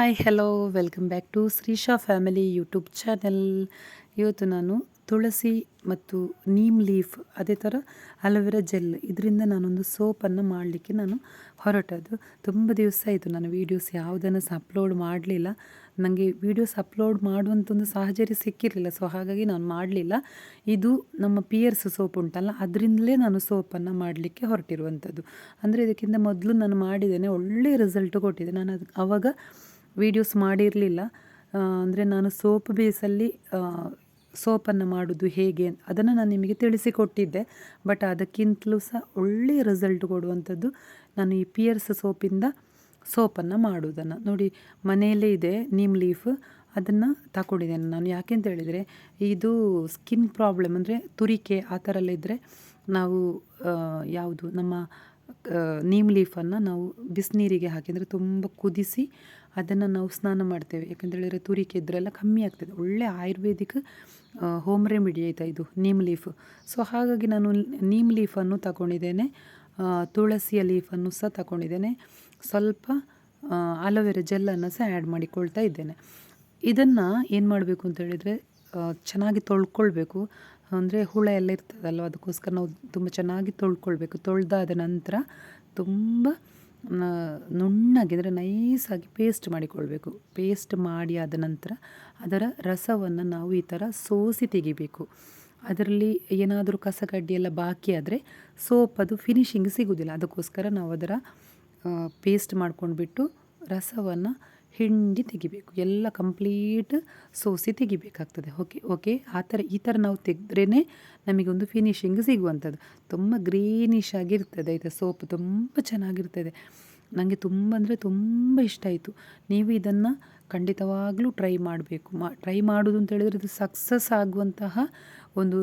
Hi hello welcome back to Shrisha family YouTube channel ಇವತ್ತು ನಾನು ತುಳಸಿ ಮತ್ತು ನೀಮ್ ಲೀಫ್ ಅದೇ ಥರ ಅಲೋವೆರಾ ಜೆಲ್ ಇದರಿಂದ ನಾನೊಂದು ಸೋಪನ್ನು ಮಾಡಲಿಕ್ಕೆ ನಾನು ಹೊರಟದ್ದು. ತುಂಬ ದಿವಸ ಆಯಿತು, ನಾನು ವೀಡಿಯೋಸ್ ಯಾವುದನ್ನು ಸಹ ಅಪ್ಲೋಡ್ ಮಾಡಲಿಲ್ಲ. ನನಗೆ ವೀಡಿಯೋಸ್ ಅಪ್ಲೋಡ್ ಮಾಡುವಂಥ ಒಂದು ಸಾಹಚರ್ಯ ಸಿಕ್ಕಿರಲಿಲ್ಲ ಸೊ ಹಾಗಾಗಿ ನಾನು ಮಾಡಲಿಲ್ಲ. ಇದು ನಮ್ಮ ಪಿಯರ್ಸ್ ಸೋಪ್ ಉಂಟಲ್ಲ, ಅದರಿಂದಲೇ ನಾನು ಸೋಪನ್ನು ಮಾಡಲಿಕ್ಕೆ ಹೊರಟಿರುವಂಥದ್ದು ಅಂದರೆ ಇದಕ್ಕಿಂತ ಮೊದಲು ನಾನು ಮಾಡಿದ್ದೇನೆ ಒಳ್ಳೆಯ ರಿಸಲ್ಟ್ ಕೊಟ್ಟಿದೆ. ನಾನು ಅದು ಆವಾಗ ವೀಡಿಯೋಸ್ ಮಾಡಿರಲಿಲ್ಲ. ಅಂದರೆ ನಾನು ಸೋಪ್ ಬೇಸಲ್ಲಿ ಸೋಪನ್ನು ಮಾಡೋದು ಹೇಗೆ ಅದನ್ನು ನಾನು ನಿಮಗೆ ತಿಳಿಸಿಕೊಟ್ಟಿದ್ದೆ. ಬಟ್ ಅದಕ್ಕಿಂತಲೂ ಸಹ ಒಳ್ಳೆಯ ರಿಸಲ್ಟ್ ಕೊಡುವಂಥದ್ದು ನಾನು ಈ ಪಿಯರ್ಸ್ ಸೋಪಿಂದ ಸೋಪನ್ನು ಮಾಡೋದನ್ನು. ನೋಡಿ, ಮನೆಯಲ್ಲೇ ಇದೆ ನಿಮ್ ಲೀಫ್ ಅದನ್ನು ತಗೊಂಡಿದ್ದೇನೆ ನಾನು. ಯಾಕೆಂತ ಹೇಳಿದರೆ, ಇದು ಸ್ಕಿನ್ ಪ್ರಾಬ್ಲಮ್ ಅಂದರೆ ತುರಿಕೆ ಆ ಥರ ಎಲ್ಲ ಇದ್ದರೆ ನಾವು ಯಾವುದು ನಮ್ಮ ನೀಮ್ ಲೀಫನ್ನು ನಾವು ಬಿಸಿನೀರಿಗೆ ಹಾಕಿದರೆ ತುಂಬ ಕುದಿಸಿ ಅದನ್ನು ನಾವು ಸ್ನಾನ ಮಾಡ್ತೇವೆ. ಯಾಕಂತೇಳಿದರೆ ತುರಿಕೆ ಇದ್ರೆಲ್ಲ ಕಮ್ಮಿ ಆಗ್ತದೆ. ಒಳ್ಳೆ ಆಯುರ್ವೇದಿಕ್ ಹೋಮ್ ರೆಮಿಡಿ ಆಯಿತಾ ಇದು ನೀಮ್ ಲೀಫ್ ಸೊ ಹಾಗಾಗಿ ನಾನು ನೀಮ್ ಲೀಫನ್ನು ತಗೊಂಡಿದ್ದೇನೆ. ತುಳಸಿಯ ಲೀಫನ್ನು ಸಹ ತಗೊಂಡಿದ್ದೇನೆ. ಸ್ವಲ್ಪ ಅಲೋವೆರಾ ಜೆಲ್ಲನ್ನು ಸಹ ಆ್ಯಡ್ ಮಾಡಿಕೊಳ್ತಾ ಇದ್ದೇನೆ. ಇದನ್ನು ಏನು ಮಾಡಬೇಕು ಅಂತ ಹೇಳಿದರೆ ಚೆನ್ನಾಗಿ ತೊಳ್ಕೊಳ್ಬೇಕು. ಅಂದರೆ ಹುಳ ಎಲ್ಲ ಇರ್ತದಲ್ವ, ಅದಕ್ಕೋಸ್ಕರ ನಾವು ತುಂಬ ಚೆನ್ನಾಗಿ ತೊಳ್ಕೊಳ್ಬೇಕು. ತೊಳೆದಾದ ನಂತರ ತುಂಬ ನುಣ್ಣಗೆ ಅಂದರೆ ನೈಸಾಗಿ ಪೇಸ್ಟ್ ಮಾಡಿಕೊಳ್ಬೇಕು. ಪೇಸ್ಟ್ ಮಾಡಿ ಆದ ನಂತರ ಅದರ ರಸವನ್ನು ನಾವು ಈ ಥರ ಸೋಸಿ ತೆಗಿಬೇಕು. ಅದರಲ್ಲಿ ಏನಾದರೂ ಕಸ ಕಡ್ಡಿ ಎಲ್ಲ ಬಾಕಿ ಆದರೆ ಸೋಪ್ ಅದು ಫಿನಿಶಿಂಗ್ ಸಿಗೋದಿಲ್ಲ. ಅದಕ್ಕೋಸ್ಕರ ನಾವು ಅದರ ಪೇಸ್ಟ್ ಮಾಡ್ಕೊಂಡ್ಬಿಟ್ಟು ರಸವನ್ನು ಹಿಂಡಿ ತೆಗಿಬೇಕು. ಎಲ್ಲ ಕಂಪ್ಲೀಟ್ ಸೋಸಿ ತೆಗಿಬೇಕಾಗ್ತದೆ. Okay okay. ಆ ಥರ, ಈ ಥರ ನಾವು ತೆಗೆದ್ರೇ ನಮಗೊಂದು ಫಿನಿಶಿಂಗ್ ಸಿಗುವಂಥದ್ದು. ತುಂಬ ಗ್ರೀನಿಶ್ ಆಗಿರ್ತದೆ ಆಯಿತಾ ಸೋಪ್. ತುಂಬ ಚೆನ್ನಾಗಿರ್ತದೆ. ನನಗೆ ತುಂಬ ಅಂದರೆ ತುಂಬ ಇಷ್ಟ ಆಯಿತು. ನೀವು ಇದನ್ನು ಖಂಡಿತವಾಗಲೂ ಟ್ರೈ ಮಾಡಬೇಕು. ಮಾ, ಟ್ರೈ ಮಾಡೋದು ಅಂತ ಹೇಳಿದರೆ ಇದು ಸಕ್ಸಸ್ ಆಗುವಂತಹ ಒಂದು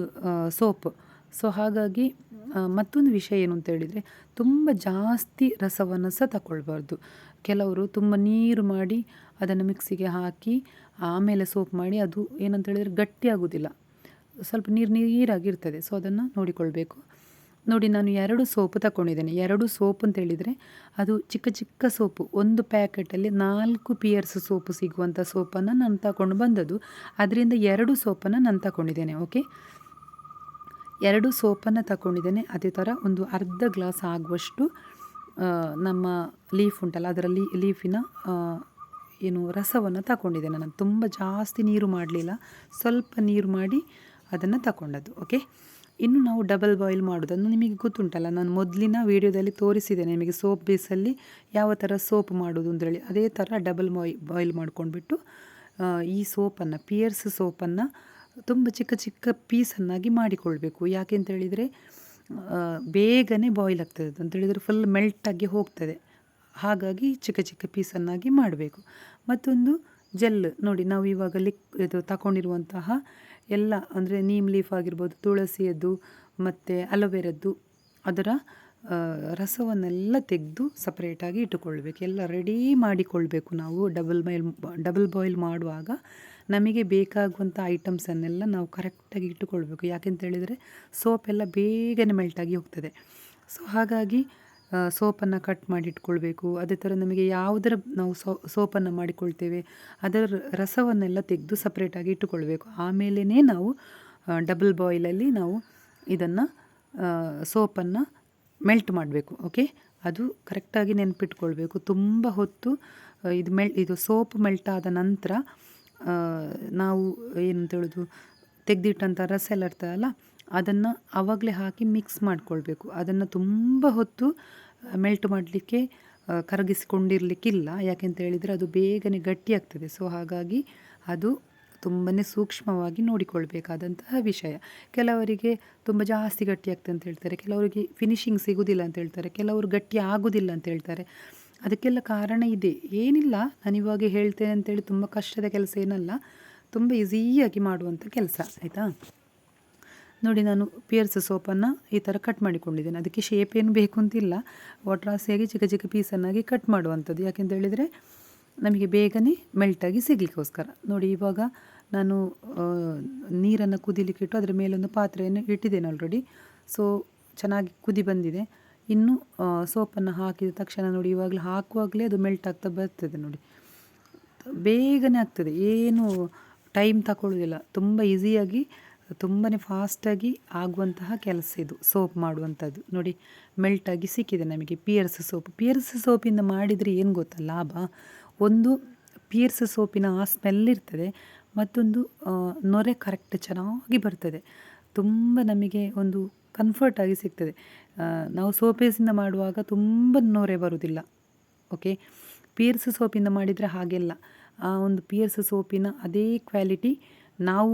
ಸೋಪ್. ಸೊ ಹಾಗಾಗಿ ಮತ್ತೊಂದು ವಿಷಯ ಏನು ಅಂತ ಹೇಳಿದರೆ, ತುಂಬ ಜಾಸ್ತಿ ರಸವನ್ನು ಸಹ ತಗೊಳ್ಬಾರ್ದು ಕೆಲವರು ತುಂಬ ನೀರು ಮಾಡಿ ಅದನ್ನು ಮಿಕ್ಸಿಗೆ ಹಾಕಿ, ಆಮೇಲೆ ಸೋಪ್ ಮಾಡಿ, ಅದು ಏನಂತ ಹೇಳಿದರೆ ಗಟ್ಟಿ ಆಗೋದಿಲ್ಲ. ಸ್ವಲ್ಪ ನೀರು ನೀರಾಗಿರ್ತದೆ ಸೊ ಅದನ್ನು ನೋಡಿಕೊಳ್ಬೇಕು. ನೋಡಿ, ನಾನು ಎರಡು ಸೋಪು ತಗೊಂಡಿದ್ದೇನೆ ಎರಡು ಸೋಪ್ ಅಂತ ಹೇಳಿದರೆ, ಅದು ಚಿಕ್ಕ ಚಿಕ್ಕ ಸೋಪು. ಒಂದು ಪ್ಯಾಕೆಟಲ್ಲಿ ನಾಲ್ಕು ಪಿಯರ್ಸ್ ಸೋಪು ಸಿಗುವಂಥ ಸೋಪನ್ನು ನಾನು ತಗೊಂಡು ಬಂದದ್ದು. ಅದರಿಂದ ಎರಡು ಸೋಪನ್ನು ನಾನು ತಗೊಂಡಿದ್ದೇನೆ ಓಕೆ ಎರಡು ಸೋಪನ್ನು ತಗೊಂಡಿದ್ದೇನೆ ಅದೇ ಥರ ಒಂದು ಅರ್ಧ ಗ್ಲಾಸ್ ಆಗುವಷ್ಟು ನಮ್ಮ ಲೀಫ್ ಉಂಟಲ್ಲ, ಅದರಲ್ಲಿ ಲೀಫಿನ ಏನು ರಸವನ್ನು ತಗೊಂಡಿದ್ದೇನೆ ನಾನು. ತುಂಬ ಜಾಸ್ತಿ ನೀರು ಮಾಡಲಿಲ್ಲ. ಸ್ವಲ್ಪ ನೀರು ಮಾಡಿ ಅದನ್ನು ತಗೊಂಡದ್ದು ಓಕೆ ಇನ್ನು ನಾವು ಡಬಲ್ ಬಾಯ್ಲ್ ಮಾಡೋದನ್ನು ನಿಮಗೆ ಗೊತ್ತುಂಟಲ್ಲ, ನಾನು ಮೊದಲಿನ ವೀಡಿಯೋದಲ್ಲಿ ತೋರಿಸಿದ್ದೇನೆ ನಿಮಗೆ ಸೋಪ್ ಬೇಸಲ್ಲಿ ಯಾವ ಥರ ಸೋಪ್ ಮಾಡೋದು ಅಂತೇಳಿ ಅದೇ ಥರ ಡಬಲ್ ಬಾಯ್ ಬಾಯ್ಲ್ ಮಾಡ್ಕೊಂಡ್ಬಿಟ್ಟು ಈ ಸೋಪನ್ನು ಪಿಯರ್ಸ್ ಸೋಪನ್ನು ತುಂಬ ಚಿಕ್ಕ ಚಿಕ್ಕ ಪೀಸನ್ನಾಗಿ ಮಾಡಿಕೊಳ್ಬೇಕು. ಯಾಕೆ ಅಂತ ಹೇಳಿದರೆ ಬೇಗನೆ ಬಾಯ್ಲ್ ಆಗ್ತದೆ. ಅಂತ ಹೇಳಿದರೆ ಫುಲ್ ಮೆಲ್ಟಾಗಿ ಹೋಗ್ತದೆ. ಹಾಗಾಗಿ ಚಿಕ್ಕ ಚಿಕ್ಕ ಪೀಸನ್ನಾಗಿ ಮಾಡಬೇಕು. ಮತ್ತೊಂದು ಜೆಲ್ ನೋಡಿ, ನಾವು ಇವಾಗ ಲಿಕ್, ಇದು ತಗೊಂಡಿರುವಂತಹ ಎಲ್ಲ, ಅಂದರೆ ನೀಮ್ ಲೀಫ್ ಆಗಿರ್ಬೋದು, ತುಳಸಿಯದ್ದು, ಮತ್ತು ಅಲೋವೆರದ್ದು ಅದರ ರಸವನ್ನೆಲ್ಲ ತೆಗೆದು ಸಪ್ರೇಟಾಗಿ ಇಟ್ಟುಕೊಳ್ಬೇಕು. ಎಲ್ಲ ರೆಡಿ ಮಾಡಿಕೊಳ್ಬೇಕು ನಾವು. ಡಬಲ್ ಬಾಯ್ಲ್ ಡಬಲ್ ಬಾಯ್ಲ್ ಮಾಡುವಾಗ ನಮಗೆ ಬೇಕಾಗುವಂಥ ಐಟಮ್ಸನ್ನೆಲ್ಲ ನಾವು ಕರೆಕ್ಟಾಗಿ ಇಟ್ಟುಕೊಳ್ಬೇಕು. ಸೋಪ್ ಎಲ್ಲ ಬೇಗನೆ ಮೆಲ್ಟಾಗಿ ಹೋಗ್ತದೆ. ಸೊ ಹಾಗಾಗಿ ಸೋಪನ್ನು ಕಟ್ ಮಾಡಿ ಇಟ್ಕೊಳ್ಬೇಕು. ಅದೇ ಥರ ನಮಗೆ ಯಾವುದರ ನಾವು ಸೋ ಸೋಪನ್ನು ಮಾಡಿಕೊಳ್ತೇವೆ, ಅದರ ರಸವನ್ನೆಲ್ಲ ತೆಗೆದು ಸಪ್ರೇಟಾಗಿ ಇಟ್ಟುಕೊಳ್ಬೇಕು. ಆಮೇಲೇ ನಾವು ಡಬಲ್ ಬಾಯ್ಲಲ್ಲಿ ನಾವು ಇದನ್ನು ಸೋಪನ್ನು ಮೆಲ್ಟ್ ಮಾಡಬೇಕು, ಓಕೆ? ಅದು ಕರೆಕ್ಟಾಗಿ ನೆನಪಿಟ್ಕೊಳ್ಬೇಕು. ತುಂಬ ಹೊತ್ತು ಇದು ಮೆಲ್, ಇದು ಸೋಪ್ ಮೆಲ್ಟ್ ಆದ ನಂತರ ನಾವು ಏನಂತ ಹೇಳೋದು ತೆಗೆದಿಟ್ಟಂಥ ರಸ ಎಲ್ಲ ಇರ್ತದಲ್ಲ, ಅದನ್ನು ಆವಾಗಲೇ ಹಾಕಿ ಮಿಕ್ಸ್ ಮಾಡಿಕೊಳ್ಬೇಕು. ಅದನ್ನು ತುಂಬ ಹೊತ್ತು ಮೆಲ್ಟ್ ಮಾಡಲಿಕ್ಕೆ ಕರಗಿಸಿಕೊಂಡಿರಲಿಕ್ಕಿಲ್ಲ. ಯಾಕೆಂತ ಹೇಳಿದರೆ ಅದು ಬೇಗನೆ ಗಟ್ಟಿಯಾಗ್ತದೆ. ಸೊ ಹಾಗಾಗಿ ಅದು ತುಂಬಾ ಸೂಕ್ಷ್ಮವಾಗಿ ನೋಡಿಕೊಳ್ಬೇಕಾದಂತಹ ವಿಷಯ. ಕೆಲವರಿಗೆ ತುಂಬ ಜಾಸ್ತಿ ಗಟ್ಟಿ ಆಗ್ತದೆ ಅಂತ ಹೇಳ್ತಾರೆ, ಕೆಲವರಿಗೆ ಫಿನಿಶಿಂಗ್ ಸಿಗೋದಿಲ್ಲ ಅಂತ ಹೇಳ್ತಾರೆ, ಕೆಲವರು ಗಟ್ಟಿ ಆಗೋದಿಲ್ಲ ಅಂತ ಹೇಳ್ತಾರೆ. ಅದಕ್ಕೆಲ್ಲ ಕಾರಣ ಇದೆ. ಏನಿಲ್ಲ ನಾನಿವಾಗ ಹೇಳ್ತೇನೆ ಅಂತೇಳಿ ತುಂಬ ಕಷ್ಟದ ಕೆಲಸ ಏನಲ್ಲ, ತುಂಬ ಈಸಿಯಾಗಿ ಮಾಡುವಂಥ ಕೆಲಸ, ಆಯಿತಾ? ನೋಡಿ, ನಾನು ಪಿಯರ್ಸ್ ಸೋಪನ್ನು ಈ ಥರ ಕಟ್ ಮಾಡಿಕೊಂಡಿದ್ದೇನೆ. ಅದಕ್ಕೆ ಶೇಪ್ ಏನು ಬೇಕು ಅಂತಿಲ್ಲ. ಒಟ್ರಾಸಿಯಾಗಿ ಚಿಕ್ಕ ಚಿಕ್ಕ ಪೀಸನ್ನಾಗಿ ಕಟ್ ಮಾಡುವಂಥದ್ದು. ಯಾಕೆಂತ ಹೇಳಿದರೆ ನಮಗೆ ಬೇಗನೆ ಮೆಲ್ಟಾಗಿ ಸಿಗಲಿಕ್ಕೋಸ್ಕರ. ನೋಡಿ, ಇವಾಗ ನಾನು ನೀರನ್ನು ಕುದಿಲಿಕ್ಕೆ ಇಟ್ಟು ಅದರ ಮೇಲೊಂದು ಪಾತ್ರೆಯನ್ನು ಇಟ್ಟಿದ್ದೇನೆ ಆಲ್ರೆಡಿ ಸೊ ಚೆನ್ನಾಗಿ ಕುದಿ ಬಂದಿದೆ. ಇನ್ನು ಸೋಪನ್ನು ಹಾಕಿದ ತಕ್ಷಣ ನೋಡಿ, ಇವಾಗಲೇ ಹಾಕುವಾಗಲೇ ಅದು ಮೆಲ್ಟ್ ಆಗ್ತಾ ಬರ್ತದೆ ನೋಡಿ. ಬೇಗನೆ ಆಗ್ತದೆ. ಏನು ಟೈಮ್ ತಗೊಳ್ಳೋದಿಲ್ಲ ತುಂಬ ಈಸಿಯಾಗಿ ತುಂಬಾ ಫಾಸ್ಟಾಗಿ ಆಗುವಂತಹ ಕೆಲಸ ಇದು, ಸೋಪ್ ಮಾಡುವಂಥದ್ದು. ನೋಡಿ ಮೆಲ್ಟಾಗಿ ಸಿಕ್ಕಿದೆ ನಮಗೆ ಪಿಯರ್ಸ್ ಸೋಪ್. ಪಿಯರ್ಸ್ ಸೋಪಿಂದ ಮಾಡಿದರೆ ಏನು ಗೊತ್ತಾ ಲಾಭ? ಒಂದು ಪೀರ್ಸ್ ಸೋಪಿನ ಆ ಸ್ಮೆಲ್ ಇರ್ತದೆ, ಮತ್ತೊಂದು ನೊರೆ ಕರೆಕ್ಟ್ ಚೆನ್ನಾಗಿ ಬರ್ತದೆ. ತುಂಬ ನಮಗೆ ಒಂದು ಕಂಫರ್ಟಾಗಿ ಸಿಗ್ತದೆ. ನಾವು ಸೋಪೇಸಿಂದ ಮಾಡುವಾಗ ತುಂಬ ನೊರೆ ಬರುವುದಿಲ್ಲ ಓಕೆ ಪೀರ್ಸ್ ಸೋಪಿಂದ ಮಾಡಿದರೆ ಹಾಗೆಲ್ಲ. ಆ ಒಂದು ಪಿಯರ್ಸ್ ಸೋಪಿನ ಅದೇ ಕ್ವಾಲಿಟಿ ನಾವು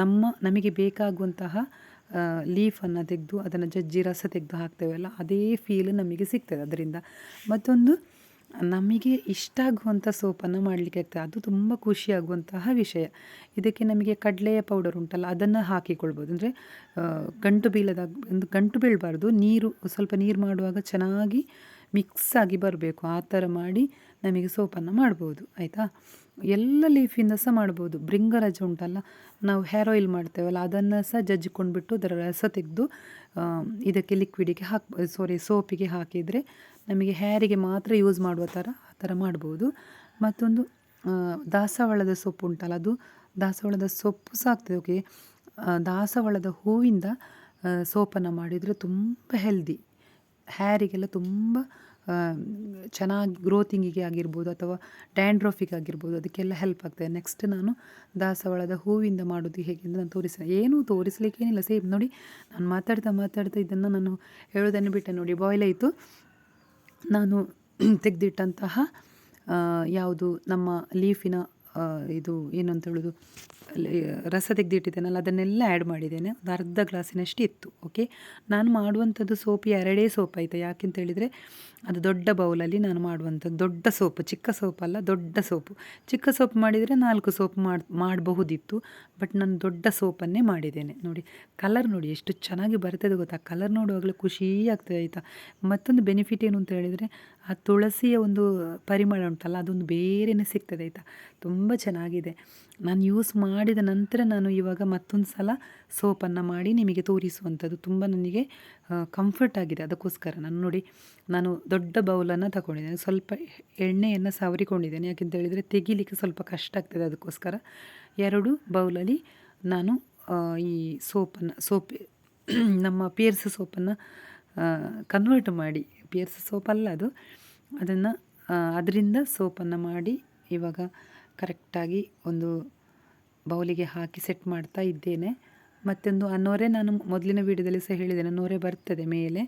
ನಮ್ಮ, ನಮಗೆ ಬೇಕಾಗುವಂತಹ ಲೀಫನ್ನು ತೆಗೆದು, ಅದನ್ನು ಜಜ್ಜಿ ರಸ ತೆಗೆದು ಹಾಕ್ತೇವಲ್ಲ, ಅದೇ ಫೀಲ್ ನಮಗೆ ಸಿಗ್ತದೆ ಅದರಿಂದ. ಮತ್ತೊಂದು ನಮಗೆ ಇಷ್ಟ ಆಗುವಂಥ ಸೋಪನ್ನು ಮಾಡಲಿಕ್ಕೆ ಆಗ್ತದೆ. ಅದು ತುಂಬ ಖುಷಿಯಾಗುವಂತಹ ವಿಷಯ. ಇದಕ್ಕೆ ನಮಗೆ ಕಡಲೆಯ ಪೌಡರ್ ಉಂಟಲ್ಲ, ಅದನ್ನು ಹಾಕಿಕೊಳ್ಬೋದು. ಅಂದರೆ ಗಂಟು ಬೀಳದಾಗ ಗಂಟು ಬೀಳಬಾರ್ದು. ನೀರು, ಸ್ವಲ್ಪ ನೀರು ಮಾಡುವಾಗ ಚೆನ್ನಾಗಿ ಮಿಕ್ಸ್ ಆಗಿ ಬರಬೇಕು. ಆ ಥರ ಮಾಡಿ ನಮಗೆ ಸೋಪನ್ನು ಮಾಡ್ಬೋದು, ಆಯಿತಾ? ಎಲ್ಲ ಲೀಫಿಂದ ಸಹ ಮಾಡ್ಬೋದು. ಬ್ರಿಂಗರಜ ಉಂಟಲ್ಲ, ನಾವು ಹೇರ್ ಆಯಿಲ್ ಮಾಡ್ತೇವಲ್ಲ, ಅದನ್ನು ಸಹ ಜಜ್ಜಿಕೊಂಡ್ಬಿಟ್ಟು ಅದರ ರಸ ತೆಗೆದು ಇದಕ್ಕೆ ಲಿಕ್ವಿಡಿಗೆ ಹಾಕಿ ಸಾರಿ ಸೋಪಿಗೆ ಹಾಕಿದರೆ ನಮಗೆ ಹೇರಿಗೆ ಮಾತ್ರ ಯೂಸ್ ಮಾಡುವ ಥರ, ಆ ಥರ ಮಾಡ್ಬೋದು. ಮತ್ತೊಂದು ದಾಸವಾಳದ ಸೊಪ್ಪು ಉಂಟಲ್ಲ, ಅದು ದಾಸವಾಳದ ಸೊಪ್ಪು ಸಹ ಆಗ್ತದೆ ಓಕೆ ದಾಸವಾಳದ ಹೂವಿಂದ ಸೋಪನ್ನು ಮಾಡಿದರೆ ತುಂಬ ಹೆಲ್ದಿ ಹ್ಯಾರಿಗೆಲ್ಲ ತುಂಬ ಚೆನ್ನಾಗಿ ಗ್ರೋತಿಂಗಿಗೆ ಆಗಿರ್ಬೋದು ಅಥವಾ ಡ್ಯಾಂಡ್ರಫಿಗೆ ಆಗಿರ್ಬೋದು ಅದಕ್ಕೆಲ್ಲ ಹೆಲ್ಪ್ ಆಗ್ತದೆ. ನೆಕ್ಸ್ಟ್ ನಾನು ದಾಸವಾಳದ ಹೂವಿಂದ ಮಾಡೋದು ಹೇಗೆ ಅಂತ ನಾನು ತೋರಿಸ ಏನೂ ತೋರಿಸ್ಲಿಕ್ಕೇನಿಲ್ಲ. ಸೇಮ್ ನೋಡಿ, ನಾನು ಮಾತಾಡ್ತಾ ಮಾತಾಡ್ತಾ ಇದನ್ನು ನಾನು ಹೇಳೋದನ್ನು ಬಿಟ್ಟೆ ನೋಡಿ ಬಾಯ್ಲ್ ಆಯಿತು. ನಾನು ತೆಗೆದಿಟ್ಟಂತಹ ಯಾವುದು ನಮ್ಮ ಲೀಫಿನ ಇದು ಏನಂತ ಹೇಳೋದು ರಸ ತೆಗೆದಿಟ್ಟಿದ್ದೇನಲ್ಲ, ಅದನ್ನೆಲ್ಲ ಆ್ಯಡ್ ಮಾಡಿದ್ದೇನೆ. ಒಂದು ಅರ್ಧ ಗ್ಲಾಸಿನಷ್ಟು ಇತ್ತು ಓಕೆ ನಾನು ಮಾಡುವಂಥದ್ದು ಸೋಪ್ ಎರಡೇ ಸೋಪ್ ಆಯಿತಾ ಯಾಕೆಂತ ಹೇಳಿದರೆ, ಅದು ದೊಡ್ಡ ಬೌಲಲ್ಲಿ ನಾನು ಮಾಡುವಂಥದ್ದು ದೊಡ್ಡ ಸೋಪ್, ಚಿಕ್ಕ ಸೋಪ್ ಅಲ್ಲ ದೊಡ್ಡ ಸೋಪು. ಚಿಕ್ಕ ಸೋಪ್ ಮಾಡಿದರೆ ನಾಲ್ಕು ಸೋಪ್ ಮಾಡಿ, ಮಾಡಬಹುದಿತ್ತು ಬಟ್ ನಾನು ದೊಡ್ಡ ಸೋಪನ್ನೇ ಮಾಡಿದ್ದೇನೆ. ನೋಡಿ ಕಲರ್ ನೋಡಿ, ಎಷ್ಟು ಚೆನ್ನಾಗಿ ಬರ್ತದೆ ಗೊತ್ತಾ? ಕಲರ್ ನೋಡುವಾಗಲೇ ಖುಷಿ ಆಗ್ತದೆ ಆಯಿತಾ? ಮತ್ತೊಂದು ಬೆನಿಫಿಟ್ ಏನು ಅಂತ ಹೇಳಿದರೆ ಆ ತುಳಸಿಯ ಒಂದು ಪರಿಮಳ ಉಂಟಲ್ಲ, ಅದೊಂದು ಬೇರೆಯೇ ಸಿಗ್ತದೆ ಆಯಿತಾ? ತುಂಬ ಚೆನ್ನಾಗಿದೆ. ನಾನು ಯೂಸ್ ಮಾಡಿದ ನಂತರ ನಾನು ಇವಾಗ ಮತ್ತೊಂದು ಸಲ ಸೋಪನ್ನು ಮಾಡಿ ನಿಮಗೆ ತೋರಿಸುವಂಥದ್ದು ತುಂಬ ನನಗೆ ಕಂಫರ್ಟ್ ಆಗಿದೆ. ಅದಕ್ಕೋಸ್ಕರ ನಾನು ನೋಡಿ, ನಾನು ದೊಡ್ಡ ಬೌಲನ್ನು ತಗೊಂಡಿದ್ದೇನೆ. ಸ್ವಲ್ಪ ಎಣ್ಣೆಯನ್ನು ಸವರಿಕೊಂಡಿದ್ದೇನೆ. ಯಾಕೆಂತ ಹೇಳಿದರೆ ತೆಗಿಲಿಕ್ಕೆ ಸ್ವಲ್ಪ ಕಷ್ಟ ಆಗ್ತದೆ ಅದಕ್ಕೋಸ್ಕರ. ಎರಡು ಬೌಲಲ್ಲಿ ನಾನು ಈ ಸೋಪನ್ನು, ಸೋಪ್, ನಮ್ಮ ಪಿಯರ್ಸ್ ಸೋಪನ್ನು ಕನ್ವರ್ಟ್ ಮಾಡಿ ಪಿಯರ್ಸ್ ಸೋಪಲ್ಲ ಅದು. ಅದನ್ನು ಅದರಿಂದ ಸೋಪನ್ನು ಮಾಡಿ ಇವಾಗ ಕರೆಕ್ಟಾಗಿ ಒಂದು ಬೌಲಿಗೆ ಹಾಕಿ ಸೆಟ್ ಮಾಡ್ತಾ ಇದ್ದೇನೆ. ಮತ್ತೊಂದು, ಆ ನೊರೆ ನಾನು ಮೊದಲಿನ ವೀಡಿಯೋದಲ್ಲಿ ಸಹ ಹೇಳಿದ್ದೇನೆ, ನೊರೆ ಬರ್ತದೆ ಮೇಲೆ.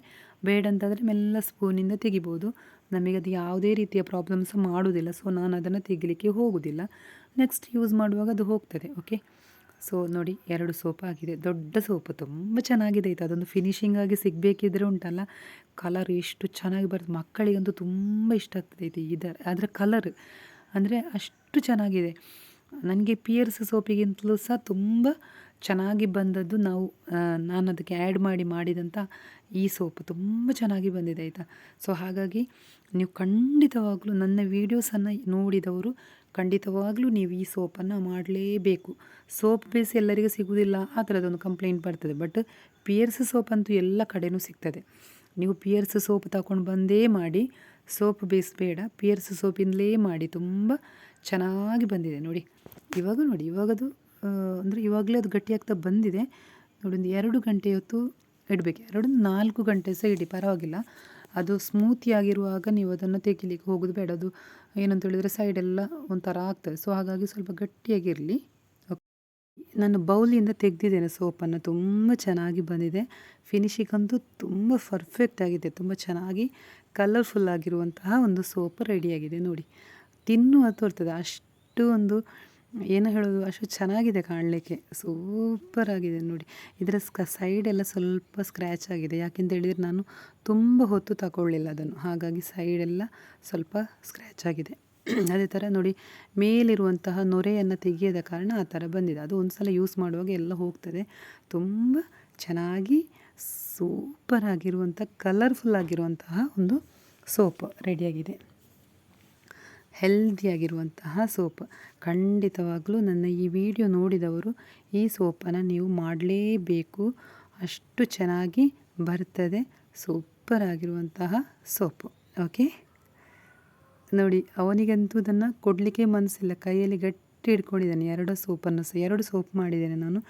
ಬೇಡ ಅಂತಂದರೆ ಮೆಲ್ಲ ಸ್ಪೂನಿಂದ ತೆಗಿಬೋದು. ನಮಗೆ ಅದು ಯಾವುದೇ ರೀತಿಯ ಪ್ರಾಬ್ಲಮ್ಸ್ ಮಾಡೋದಿಲ್ಲ ಸೊ ನಾನು ಅದನ್ನು ತೆಗಿಲಿಕ್ಕೆ ಹೋಗೋದಿಲ್ಲ. ನೆಕ್ಸ್ಟ್ ಯೂಸ್ ಮಾಡುವಾಗ ಅದು ಹೋಗ್ತದೆ ಓಕೆ ಸೊ ನೋಡಿ, ಎರಡು ಸೋಪ್ ಆಗಿದೆ ದೊಡ್ಡ ಸೋಪು, ತುಂಬ ಚೆನ್ನಾಗಿದೆ ಆಯಿತು ಅದೊಂದು ಫಿನಿಶಿಂಗ್ ಆಗಿ ಸಿಗಬೇಕಿದ್ರೆ ಉಂಟಲ್ಲ? ಕಲರ್ ಎಷ್ಟು ಚೆನ್ನಾಗಿ ಬರುತ್ತೆ ಮಕ್ಕಳಿಗಂತೂ ತುಂಬ ಇಷ್ಟ ಆಗ್ತದೆ ಇದು. ಇದರ, ಅದರ ಕಲರ್ ಅಂದರೆ ಅಷ್ಟು ಚೆನ್ನಾಗಿದೆ. ನನಗೆ ಪಿಯರ್ಸ್ ಸೋಪಿಗಿಂತಲೂ ಸಹ ತುಂಬ ಚೆನ್ನಾಗಿ ಬಂದದ್ದು ನಾವು ನಾನು ಅದಕ್ಕೆ ಆ್ಯಡ್ ಮಾಡಿ ಮಾಡಿದಂಥ ಈ ಸೋಪು. ತುಂಬ ಚೆನ್ನಾಗಿ ಬಂದಿದೆ ಆಯಿತಾ? ಸೊ ಹಾಗಾಗಿ ನೀವು ಖಂಡಿತವಾಗಲೂ ನನ್ನ ವೀಡಿಯೋಸನ್ನು ನೋಡಿದವರು ಖಂಡಿತವಾಗಲೂ ನೀವು ಈ ಸೋಪನ್ನು ಮಾಡಲೇಬೇಕು. ಸೋಪ್ ಬೇಸ್ ಎಲ್ಲರಿಗೂ ಸಿಗುವುದಿಲ್ಲ, ಆ ಥರದೊಂದು ಕಂಪ್ಲೇಂಟ್ ಬರ್ತದೆ. ಬಟ್ ಪಿಯರ್ಸ್ ಸೋಪ್ ಅಂತೂ ಎಲ್ಲ ಕಡೆಯೂ ಸಿಗ್ತದೆ. ನೀವು ಪಿಯರ್ಸ್ ಸೋಪ್ ತಗೊಂಡು ಬಂದೇ ಮಾಡಿ, ಸೋಪ್ ಬೇಸ್ ಬೇಡ, ಪಿಯರ್ಸ್ ಸೋಪಿಂದಲೇ ಮಾಡಿ, ತುಂಬ ಚೆನ್ನಾಗಿ ಬಂದಿದೆ. ನೋಡಿ, ಇವಾಗ ನೋಡಿ, ಇವಾಗದು ಅಂದರೆ ಇವಾಗಲೇ ಅದು ಗಟ್ಟಿಯಾಗ್ತಾ ಬಂದಿದೆ. ನೋಡಿ, ಒಂದು ಎರಡು ಗಂಟೆ ಹೊತ್ತು ಇಡಬೇಕು. ಎರಡು, ನಾಲ್ಕು ಗಂಟೆ ಸಹ ಇಡಿ, ಪರವಾಗಿಲ್ಲ. ಅದು ಸ್ಮೂತಿಯಾಗಿರುವಾಗ ನೀವು ಅದನ್ನು ತೆಗಿಲಿಕ್ಕೆ ಹೋಗೋದು ಬೇಡ. ಅದು ಏನಂತ ಹೇಳಿದರೆ ಸೈಡೆಲ್ಲ ಒಂಥರ ಆಗ್ತದೆ. ಸೊ ಹಾಗಾಗಿ ಸ್ವಲ್ಪ ಗಟ್ಟಿಯಾಗಿರಲಿ. ನಾನು ಬೌಲಿಯಿಂದ ತೆಗೆದಿದ್ದೇನೆ ಸೋಪನ್ನು ತುಂಬ ಚೆನ್ನಾಗಿ ಬಂದಿದೆ. ಫಿನಿಶಿಂಗ್ ಅಂತೂ ತುಂಬ ಪರ್ಫೆಕ್ಟ್ ಆಗಿದೆ. ತುಂಬ ಚೆನ್ನಾಗಿ ಕಲರ್ಫುಲ್ ಆಗಿರುವಂತಹ ಒಂದು ಸೋಪ್ ರೆಡಿಯಾಗಿದೆ ನೋಡಿ, ತಿನ್ನುವ ತೋರ್ತದೆ. ಅಷ್ಟು ಒಂದು ಏನು ಹೇಳೋದು? ಅಷ್ಟು ಚೆನ್ನಾಗಿದೆ ಕಾಣಲಿಕ್ಕೆ. ಸೂಪರ್ ಆಗಿದೆ ನೋಡಿ. ಇದರ ಸ್ಕ ಸೈಡೆಲ್ಲ ಸ್ವಲ್ಪ ಸ್ಕ್ರ್ಯಾಚ್ ಆಗಿದೆ. ಯಾಕೆಂತ ಹೇಳಿದರೆ ನಾನು ತುಂಬ ಹೊತ್ತು ತಗೊಳ್ಳಿಲ್ಲ ಅದನ್ನು. ಹಾಗಾಗಿ ಸೈಡೆಲ್ಲ ಸ್ವಲ್ಪ ಸ್ಕ್ರ್ಯಾಚ್ ಆಗಿದೆ. ಅದೇ ಥರ ನೋಡಿ, ಮೇಲಿರುವಂತಹ ನೊರೆಯನ್ನು ತೆಗೆಯದ ಕಾರಣ ಆ ಥರ ಬಂದಿದೆ. ಅದು ಒಂದು ಸಲ ಯೂಸ್ ಮಾಡುವಾಗ ಎಲ್ಲ ಹೋಗ್ತದೆ. ತುಂಬ ಚೆನ್ನಾಗಿ ಸೂಪರ್ ಆಗಿರುವಂಥ ಕಲರ್ಫುಲ್ ಆಗಿರುವಂತಹ ಒಂದು ಸೋಪ್ ರೆಡಿಯಾಗಿದೆ ಹೆಲ್ದಿಯಾಗಿರುವಂತಹ ಸೋಪ್. ಖಂಡಿತವಾಗಲೂ ನನ್ನ ಈ ವಿಡಿಯೋ ನೋಡಿದವರು ಈ ಸೋಪನ್ನು ನೀವು ಮಾಡಲೇಬೇಕು. ಅಷ್ಟು ಚೆನ್ನಾಗಿ ಬರ್ತದೆ ಸೂಪರ್ ಆಗಿರುವಂತಹ ಸೋಪು. ಓಕೆ? ನೋಡಿ, ಅವನಿಗಂತೂ ಇದನ್ನು ಕೊಡಲಿಕ್ಕೆ ಮನಸ್ಸಿಲ್ಲ ಕೈಯಲ್ಲಿ ಗಟ್ಟಿ ಹಿಡ್ಕೊಂಡಿದ್ದಾನೆ. ಎರಡು ಸೋಪನ್ನು ಸಹ ಎರಡು ಸೋಪ್ ಮಾಡಿದ್ದೇನೆ ನಾನು.